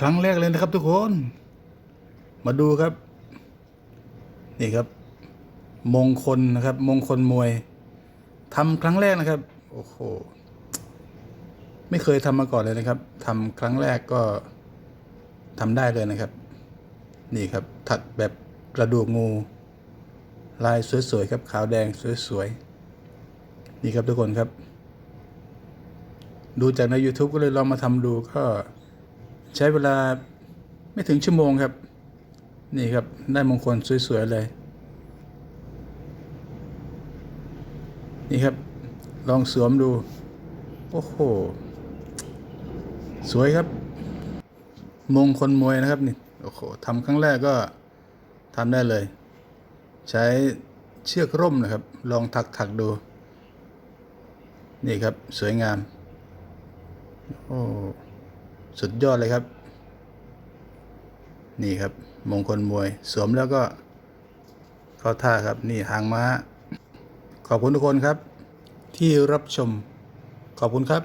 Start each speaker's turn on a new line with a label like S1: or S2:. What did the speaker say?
S1: ครั้งแรกเลยนะครับทุกคน มาดูครับ นี่ครับ มงคลนะครับ มงคลมวยทำครั้งแรกนะครับ โอ้โห ไม่เคยทำมาก่อนเลยนะครับทำครั้งแรกก็ทำได้เลยนะครับ นี่ครับ ถักแบบกระดูกงู ลายสวยๆครับ ขาวแดงสวยๆ นี่ครับทุกคนครับ ดูจากใน YouTube ก็เลยลองมาทำดูก็ ใช้เวลาไม่ถึงชั่วโมงครับ นี่ครับ ได้มงคลสวย ๆ เลย นี่ครับ ลองสวมดู โอ้โห สวยครับ มงคลมวยนะครับนี่ โอ้โหทำครั้งแรกก็ทำได้เลย ใช้เชือกร่มนะครับ ลองถักถักดู นี่ครับ สวยงาม โอ้ สุดยอดเลยครับ นี่ครับ มงคลมวย สวมแล้วก็เข้าท่าครับ นี่หางม้า ขอบคุณทุกคนครับ ที่รับชม ขอบคุณครับ